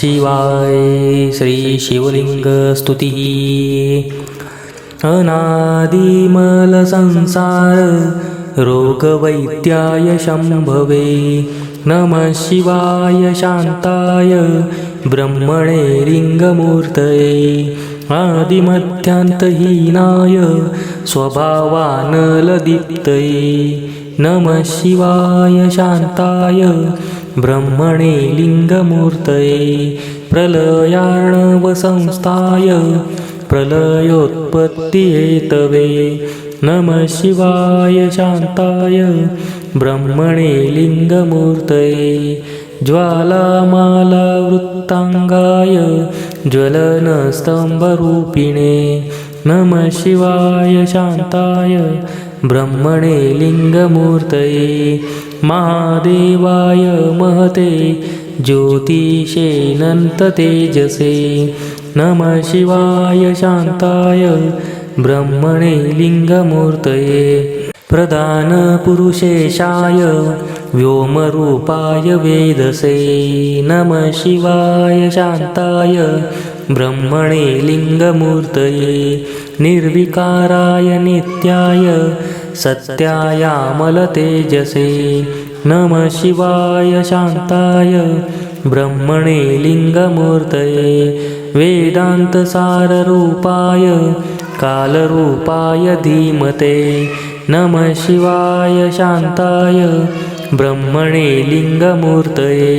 शिवाय श्री शिवलिंग स्तुती। अनादिमल संसार रोगवैद्याय शंभवे। नमः शिवाय शान्ताय ब्रह्मणे लिङ्गमूर्तये आदिमध्यान्तहीनाय स्वभावानलदीप्तये। नमः शिवाय शान्ताय ब्रह्मणे लिङ्गमूर्तये प्रलयार्णवसंस्थाय प्रलयोत्पत्तिहेतवे नमः शिवाय शान्ताय ब्रह्मणे लिङ्गमूर्तये ज्वालामालावृत्ताङ्गाय ज्वलनस्तम्भरूपिणे नमः शिवाय शान्ताय ब्रह्मणे लिङ्गमूर्तये महादेवाय महते ज्योतिषेऽनन्ततेजसे नमः शिवाय शान्ताय ब्रह्मणे लिङ्गमूर्तये प्रधानपुरुषेशाय व्योमरूपाय वेदसे नम शिवाय शान्ताय ब्रह्मणे लिङ्गमूर्तये निर्विकाराय नित्याय सत्यायामलतेजसे नमः शिवाय शान्ताय ब्रह्मणे लिङ्गमूर्तये वेदान्तसाररूपाय कालरूपाय धीमते नमः शिवाय शान्ताय ब्रह्मणे लिङ्गमूर्तये